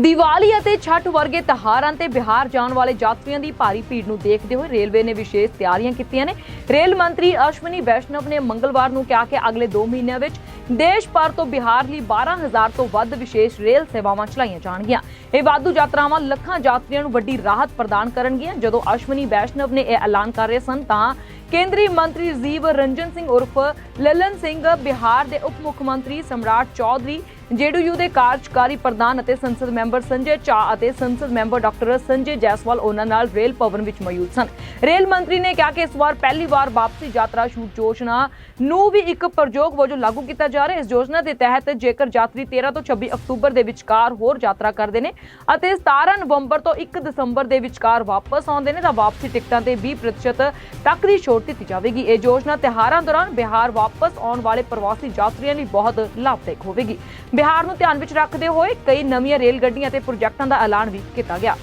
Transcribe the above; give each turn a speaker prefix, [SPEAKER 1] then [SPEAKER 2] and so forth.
[SPEAKER 1] ਦੀਵਾਲੀ ਅਤੇ ਛਠ ਵਰਗੇ ਤਿਉਹਾਰਾਂ ਤੇ ਬਿਹਾਰ ਜਾਣ ਵਾਲੇ ਯਾਤਰੀਆਂ ਦੀ ਭਾਰੀ ਭੀੜ ਨੂੰ ਦੇਖਦੇ ਹੋਏ ਰੇਲਵੇ ਨੇ ਵਿਸ਼ੇਸ਼ ਤਿਆਰੀਆਂ ਕੀਤੀਆਂ ਨੇ। ਰੇਲ ਮੰਤਰੀ ਅਸ਼ਵਨੀ ਵੈਸ਼ਨਵ ਨੇ ਮੰਗਲਵਾਰ ਨੂੰ ਕਿਹਾ ਕਿ ਅਗਲੇ 2 ਮਹੀਨਿਆਂ ਵਿੱਚ ਦੇਸ਼ ਭਰ ਤੋਂ ਬਿਹਾਰ ਲਈ 12000 ਤੋਂ ਵੱਧ ਵਿਸ਼ੇਸ਼ ਰੇਲ ਸੇਵਾਵਾਂ ਚਲਾਈਆਂ ਜਾਣਗੀਆਂ। ਇਹ ਵਾਧੂ ਯਾਤਰਾਵਾਂ ਲੱਖਾਂ ਯਾਤਰੀਆਂ ਨੂੰ ਵੱਡੀ ਰਾਹਤ ਪ੍ਰਦਾਨ ਕਰਨਗੀਆਂ। ਜਦੋਂ ਅਸ਼ਵਨੀ ਵੈਸ਼ਨਵ ਨੇ ਇਹ ਐਲਾਨ ਕਰ ਰਹੇ ਸਨ, ਤਾਂ ਕੇਂਦਰੀ ਮੰਤਰੀ ਜੀਵ ਰੰਜਨ ਸਿੰਘ ਉਰਫ ਲਲਨ ਸਿੰਘ ਬਿਹਾਰ ਦੇ ਉਪ ਮੁੱਖ ਮੰਤਰੀ ਸਮਰਾਟ ਚੌਧਰੀ ਜੇਡੀਯੂ ਦੇ ਕਾਰਜਕਾਰੀ ਪ੍ਰਧਾਨ ਅਤੇ ਸੰਸਦ ਮੈਂਬਰ ਸੰਜੇ ਚਾ ਅਤੇ ਸੰਸਦ ਮੈਂਬਰ ਡਾਕਟਰ ਸੰਜੇ ਜੈਸਵਾਲ ਉਹਨਾਂ ਨਾਲ ਰੇਲ ਭਵਨ ਵਿੱਚ ਮੌਜੂਦ ਸਨ। ਰੇਲ ਮੰਤਰੀ ਨੇ ਕਿਹਾ ਕਿ ਇਸ ਵਾਰ ਪਹਿਲੀ ਵਾਰ ਵਾਪਸੀ ਯਾਤਰਾ ਛੂਟ ਯੋਜਨਾ ਨੂੰ ਵੀ ਇੱਕ ਪ੍ਰਯੋਗ ਵਜੋਂ ਲਾਗੂ ਕੀਤਾ ਜਾ ਰਿਹਾ ਹੈ। ਇਸ ਯੋਜਨਾ ਦੇ ਤਹਿਤ ਜੇਕਰ ਯਾਤਰੀ 13 ਤੋਂ 26 ਅਕਤੂਬਰ ਦੇ ਵਿਚਕਾਰ ਹੋਰ ਯਾਤਰਾ ਕਰਦੇ ਨੇ ਅਤੇ 17 ਨਵੰਬਰ ਤੋਂ 1 ਦਸੰਬਰ ਦੇ ਵਿਚਕਾਰ ਵਾਪਸ ਆਉਂਦੇ ਨੇ, ਤਾਂ ਵਾਪਸੀ ਟਿਕਟਾਂ ਤੇ 20% ਤੱਕ ਦੀ ਛੋਟ ਦਿੱਤੀ ਜਾਵੇਗੀ। ਇਹ ਯੋਜਨਾ ਤਿਉਹਾਰਾਂ ਦੌਰਾਨ ਬਿਹਾਰ ਵਾਪਸ ਆਉਣ ਵਾਲੇ ਪ੍ਰਵਾਸੀ ਯਾਤਰੀਆਂ ਲਈ ਬਹੁਤ ਲਾਭਦਾਇਕ ਹੋਵੇਗੀ। ਬਿਹਾਰ ਨੂੰ ਧਿਆਨ ਵਿੱਚ ਰੱਖਦੇ ਹੋਏ ਕਈ ਨਵੀਆਂ ਰੇਲ ਗੱਡੀਆਂ ਅਤੇ ਪ੍ਰੋਜੈਕਟਾਂ ਦਾ ਐਲਾਨ ਵੀ ਕੀਤਾ ਗਿਆ।